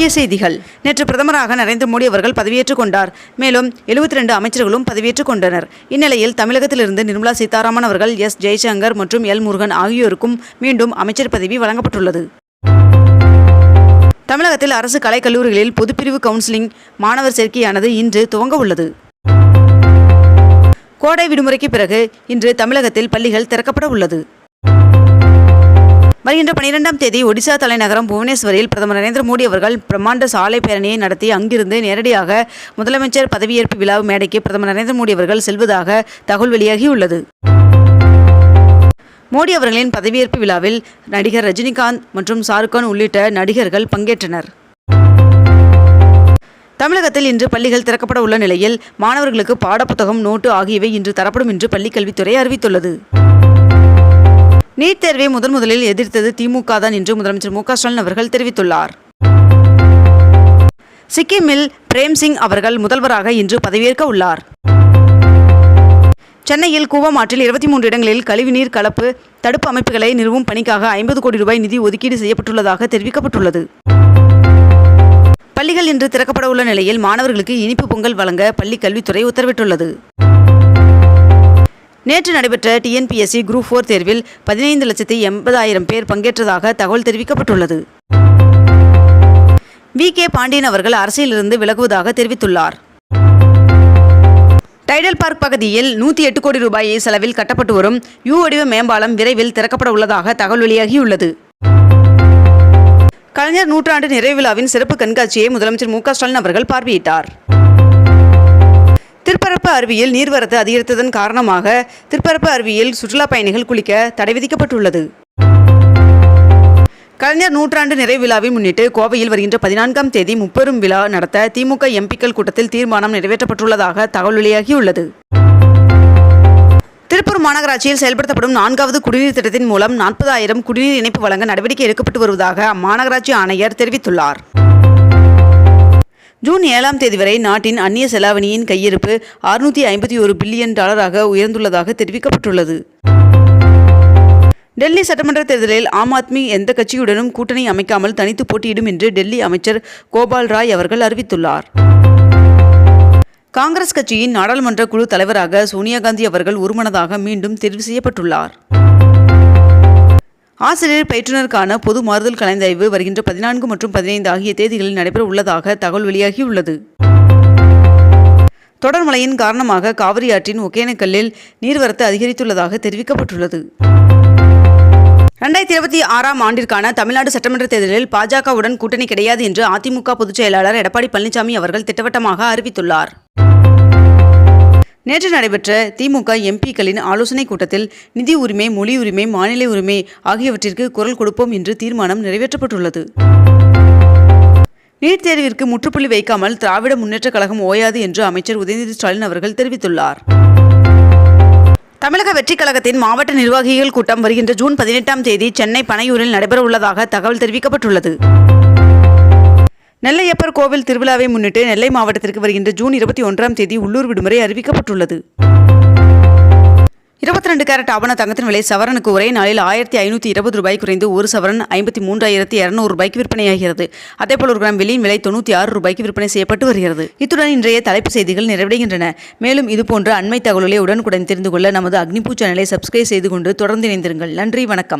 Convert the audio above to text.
முக்கிய செய்திகள். நேற்று பிரதமராக நரேந்திர மோடி அவர்கள் பதவியேற்றுக் கொண்டார். மேலும் 72 அமைச்சர்களும் பதவியேற்றுக் கொண்டனர். இந்நிலையில் தமிழகத்திலிருந்து நிர்மலா சீதாராமன் அவர்கள் எஸ். ஜெய்சங்கர் மற்றும் எல். முருகன் ஆகியோருக்கும் மீண்டும் அமைச்சர் பதவி வழங்கப்பட்டுள்ளது. தமிழகத்தில் அரசு கலைக்கல்லூரிகளில் பொதுப்பிரிவு கவுன்சிலிங் மாணவர் சேர்க்கையானது இன்று துவங்க உள்ளது. கோடை விடுமுறைக்கு பிறகு இன்று தமிழகத்தில் பள்ளிகள் திறக்கப்பட உள்ளது. வருகின்ற பனிரெண்டாம் தேதி ஒடிசா தலைநகரம் புவனேஸ்வரில் பிரதமர் நரேந்திர மோடி அவர்கள் பிரம்மாண்ட சாலை பேரணியை நடத்தி அங்கிருந்து நேரடியாக முதலமைச்சர் பதவியேற்பு விழா மேடைக்கு பிரதமர் நரேந்திர மோடி அவர்கள் செல்வதாக தகவல் வெளியாகியுள்ளது. மோடி அவர்களின் பதவியேற்பு விழாவில் நடிகர் ரஜினிகாந்த் மற்றும் ஷாருக்கான் உள்ளிட்ட நடிகர்கள் பங்கேற்றனர். தமிழகத்தில் இன்று பள்ளிகள் திறக்கப்பட உள்ள நிலையில் மாணவர்களுக்கு பாடப்புத்தகம் நோட்டு ஆகியவை இன்று தரப்படும் என்று பள்ளிக்கல்வித்துறை அறிவித்துள்ளது. நீட் தேர்வை முதன் முதலில் எதிர்த்தது திமுக தான் என்று முதலமைச்சர் மு ஸ்டாலின் அவர்கள் தெரிவித்துள்ளார். சிக்கிமில் பிரேம்சிங் அவர்கள் முதல்வராக இன்று பதவியேற்க உள்ளார். சென்னையில் கூவமாற்றில் இருபத்தி மூன்று இடங்களில் கழிவுநீர் கலப்பு தடுப்பு அமைப்புகளை நிறுவும் பணிக்காக ஐம்பது கோடி ரூபாய் நிதி ஒதுக்கீடு செய்யப்பட்டுள்ளதாக தெரிவிக்கப்பட்டுள்ளது. பள்ளிகள் இன்று திறக்கப்பட உள்ள நிலையில் மாணவர்களுக்கு இனிப்பு பொங்கல் வழங்க பள்ளி கல்வித்துறை உத்தரவிட்டுள்ளது. நேற்று நடைபெற்ற டிஎன்பிஎஸ்சி குரூப் ஃபோர் தேர்வில் பதினைந்து லட்சத்தி எண்பதாயிரம் பேர் பங்கேற்றதாக தகவல் தெரிவிக்கப்பட்டுள்ளது. வி. கே. பாண்டியன் அவர்கள் அரசியலிருந்து விலகுவதாக தெரிவித்துள்ளார். டைடல் பார்க் பகுதியில் நூற்றி எட்டு கோடி ரூபாயை செலவில் கட்டப்பட்டு வரும் யூ வடிவ மேம்பாலம் விரைவில் திறக்கப்பட உள்ளதாக தகவல் வெளியாகியுள்ளது. கலைஞர் நூற்றாண்டு நிறைவு விழாவின் சிறப்பு கண்காட்சியை முதலமைச்சர் மு க ஸ்டாலின் அவர்கள் பார்வையிட்டார். திருப்பரப்பு அருவியில் நீர்வரத்து அதிகரித்ததன் காரணமாக திருப்பரப்பு அருவியில் சுற்றுலா பயணிகள் குளிக்க தடை விதிக்கப்பட்டுள்ளது. கலைஞர் நூற்றாண்டு நிறைவு விழாவை முன்னிட்டு கோவையில் வருகின்ற பதினான்காம் தேதி முப்பெரும் விழா நடத்த திமுக எம்பிக்கள் கூட்டத்தில் தீர்மானம் நிறைவேற்றப்பட்டுள்ளதாக தகவல் வெளியாகியுள்ளது. திருப்பூர் மாநகராட்சியில் செயல்படுத்தப்படும் நான்காவது குடிநீர் திட்டத்தின் மூலம் நாற்பதாயிரம் குடிநீர் இணைப்பு வழங்க நடவடிக்கை எடுக்கப்பட்டு வருவதாக அம்மாநகராட்சி ஆணையர் தெரிவித்துள்ளார். ஜூன் ஏழாம் தேதி வரை நாட்டின் அந்நிய செலாவணியின் கையிருப்பு அறுநூற்றி ஐம்பத்தி ஒரு பில்லியன் டாலராக உயர்ந்துள்ளதாக தெரிவிக்கப்பட்டுள்ளது. டெல்லி சட்டமன்ற தேர்தலில் ஆம் ஆத்மி எந்த கட்சியுடனும் கூட்டணி அமைக்காமல் தனித்து போட்டியிடும் என்று டெல்லி அமைச்சர் கோபால் ராய் அவர்கள் அறிவித்துள்ளார். காங்கிரஸ் கட்சியின் நாடாளுமன்ற குழு தலைவராக சோனியா காந்தி அவர்கள் ஒருமனதாக மீண்டும் தெரிவு செய்யப்பட்டுள்ளார். ஆசிரியர் பயிற்றுனருக்கான பொது மாறுதல் கலந்தாய்வு வருகின்ற பதினான்கு மற்றும் பதினைந்து ஆகிய தேதிகளில் நடைபெற உள்ளதாக தகவல் வெளியாகியுள்ளது. தொடர் மழையின் காரணமாக காவிரி ஆற்றின் ஒகேனக்கல்லில் நீர்வரத்து அதிகரித்துள்ளதாக தெரிவிக்கப்பட்டுள்ளது. ரெண்டாயிரத்தி இருபத்தி ஆறாம் ஆண்டிற்கான தமிழ்நாடு சட்டமன்ற தேர்தலில் பாஜகவுடன் கூட்டணி கிடையாது என்று அதிமுக பொதுச் செயலாளர் எடப்பாடி பழனிசாமி அவர்கள் திட்டவட்டமாக அறிவித்துள்ளார். நேற்று நடைபெற்ற திமுக எம்பிக்களின் ஆலோசனைக் கூட்டத்தில் நிதி உரிமை மொழி உரிமை மாநில உரிமை ஆகியவற்றிற்கு குரல் கொடுப்போம் என்று தீர்மானம் நிறைவேற்றப்பட்டுள்ளது. நீட் தேர்விற்கு முற்றுப்புள்ளி வைக்காமல் திராவிட முன்னேற்றக் கழகம் ஓயாது என்று அமைச்சர் உதயநிதி ஸ்டாலின் அவர்கள் தெரிவித்துள்ளார். தமிழக வெற்றிக் கழகத்தின் மாவட்ட நிர்வாகிகள் கூட்டம் வருகின்ற ஜூன் பதினெட்டாம் தேதி சென்னை பனையூரில் நடைபெறவுள்ளதாக தகவல் தெரிவிக்கப்பட்டுள்ளது. நெல்லையப்பர் கோவில் திருவிழாவை முன்னிட்டு நெல்லை மாவட்டத்திற்கு வருகின்ற ஜூன் இருபத்தி ஒன்றாம் தேதி உள்ளூர் விடுமுறை அறிவிக்கப்பட்டுள்ளது. இருபத்தி ரெண்டு கேரட் ஆவண தங்கத்தின் விலை சவரனுக்கு ஒரே நாளில் ஆயிரத்தி ஐநூற்றி இருபது ரூபாய் குறைந்து ஒரு சவரன் ஐம்பத்தி மூன்றாயிரத்தி இரநூறு ரூபாய்க்கு விற்பனையாகிறது. அதேபோல் ஒரு கிராம் வெளியின் விலை தொண்ணூற்றி ஆறு ரூபாய்க்கு விற்பனை செய்யப்பட்டு வருகிறது. இத்துடன் இன்றைய தலைப்பு செய்திகள் நிறைவடைகின்றன. மேலும் இதுபோன்ற அண்மை தகவல்களை உடனுக்குடன் தெரிந்து கொள்ள நமது அக்னிபூ சேனலை சப்ஸ்கிரைப் செய்து கொண்டு தொடர்ந்து இணைந்திருங்கள். நன்றி வணக்கம்.